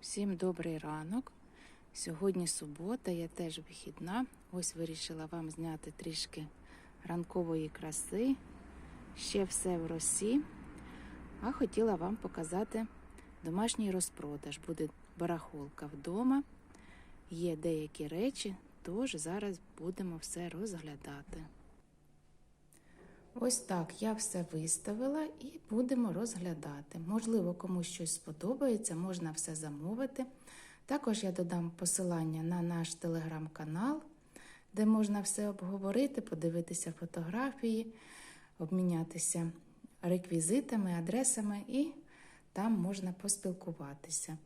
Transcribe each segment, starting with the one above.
Всім добрий ранок. Сьогодні субота, я теж вихідна. Ось вирішила вам зняти трішки ранкової краси. Ще все в росі. А хотіла вам показати домашній розпродаж. Буде барахолка вдома. Є деякі речі, тож зараз будемо все розглядати. Ось так я все виставила і будемо розглядати. Можливо, комусь щось сподобається, можна все замовити. Також я додам посилання на наш телеграм-канал, де можна все обговорити, подивитися фотографії, обмінятися реквізитами, адресами і там можна поспілкуватися.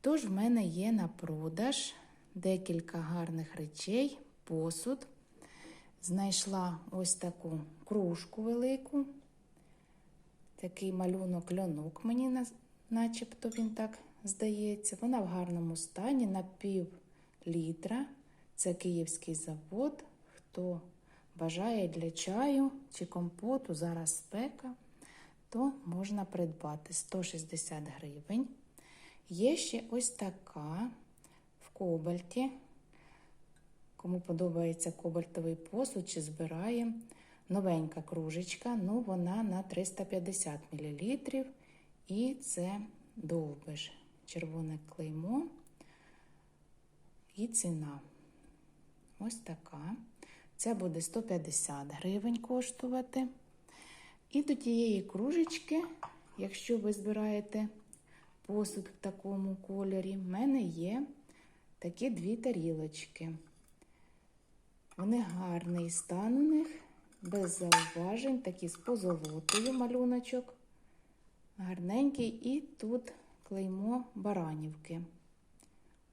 Тож в мене є на продаж декілька гарних речей, посуд. Знайшла ось таку кружку велику, такий малюнок льонок мені начебто він так здається. Вона в гарному стані на пів літра. Це київський завод. Хто бажає для чаю чи компоту, зараз спека, то можна придбати 160 гривень. Є ще ось така в кобальті. Кому подобається кобальтовий посуд чи збирає новенька кружечка, ну вона на 350 мл. І це довбиш, червоне клеймо і ціна. Ось така. Це буде 150 гривень коштувати. І до тієї кружечки, якщо ви збираєте посуд в такому кольорі, в мене є такі дві тарілочки. Вони гарний стан у них, без зауважень, такі з позолотою малюночок. Гарненький, і тут клеймо баранівки.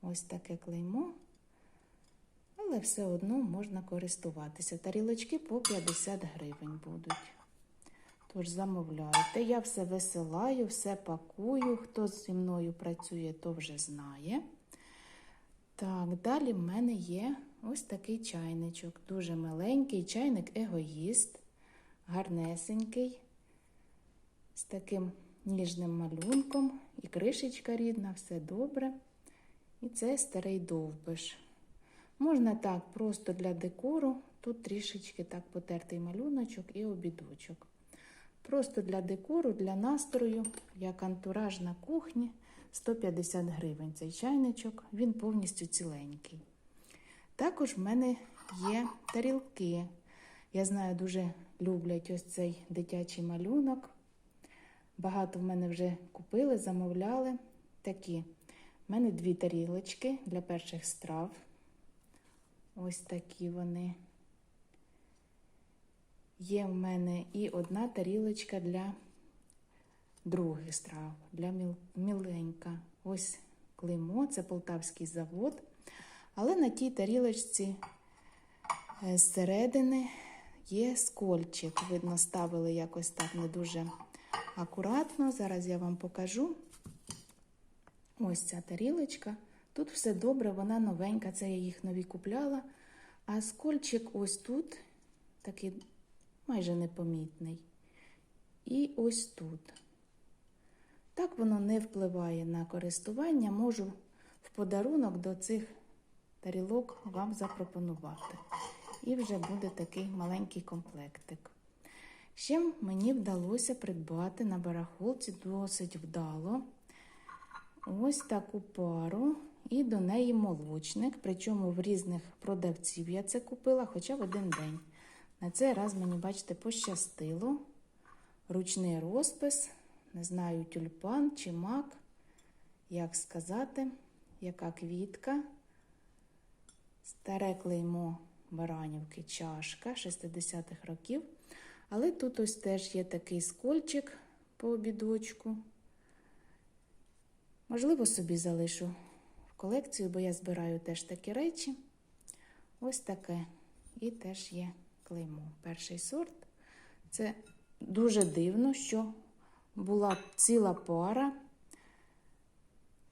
Ось таке клеймо, але все одно можна користуватися. Тарілочки по 50 гривень будуть. Тож замовляйте, я все висилаю, все пакую. Хто зі мною працює, то вже знає. Так, далі в мене є ось такий чайничок. Дуже миленький чайник егоїст, гарнесенький, з таким ніжним малюнком, і кришечка рідна, все добре. І це старий довбиш. Можна так, просто для декору, тут трішечки так потертий малюночок і обідочок. Просто для декору, для настрою, як антураж на кухні. 150 гривень цей чайничок, він повністю ціленький. Також в мене є тарілки. Я знаю, дуже люблять ось цей дитячий малюнок. Багато в мене вже купили, замовляли. Такі. У мене дві тарілочки для перших страв. Ось такі вони. Є в мене і одна тарілочка для других страв, для міленька. Ось клеймо, це полтавський завод. Але на тій тарілочці зсередини є скольчик. Видно, ставили якось так не дуже акуратно. Зараз я вам покажу. Ось ця тарілочка. Тут все добре, вона новенька, це я їх нові купляла. А скольчик ось тут, такий майже непомітний. І ось тут. Так воно не впливає на користування, можу в подарунок до цих тарілок вам запропонувати. І вже буде такий маленький комплектик. Ще мені вдалося придбати на барахолці досить вдало ось таку пару, і до неї молочник. Причому в різних продавців я це купила хоча б один день. На цей раз мені, бачите, пощастило. Ручний розпис. Не знаю, тюльпан чи мак, як сказати, яка квітка. Старе клеймо Баранівки чашка 60-х років. Але тут ось теж є такий скольчик по обідочку. Можливо, собі залишу в колекцію, бо я збираю теж такі речі. Ось таке. І теж є клеймо. Перший сорт. Це дуже дивно, що була ціла пара.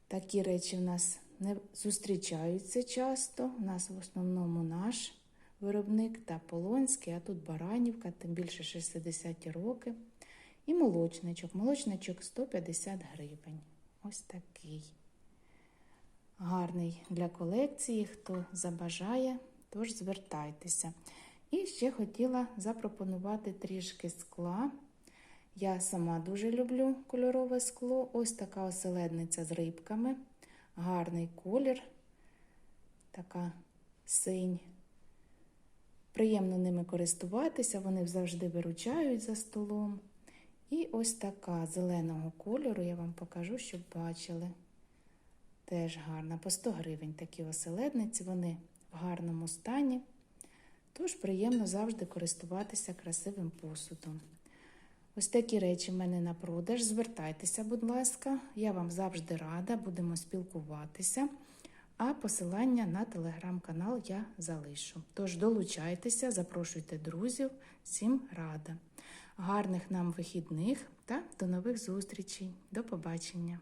Такі речі в нас не зустрічаються часто. У нас в основному наш виробник та Полонський, а тут Баранівка, тим більше 60 роки. І молочничок. Молочничок 150 гривень. Ось такий. гарний для колекції. Хто забажає, тож звертайтеся. І ще хотіла запропонувати трішки скла. Я сама дуже люблю кольорове скло. Ось така оселедниця з рибками. Гарний колір, така синь. Приємно ними користуватися, вони завжди виручають за столом. І ось така зеленого кольору, я вам покажу, щоб бачили. Теж гарна. По 100 гривень такі оселедниці, вони в гарному стані. Тож приємно завжди користуватися красивим посудом. Ось такі речі в мене на продаж. Звертайтеся, будь ласка, я вам завжди рада, будемо спілкуватися. А посилання на телеграм-канал я залишу. Тож долучайтеся, запрошуйте друзів, всім рада. Гарних нам вихідних та до нових зустрічей. До побачення!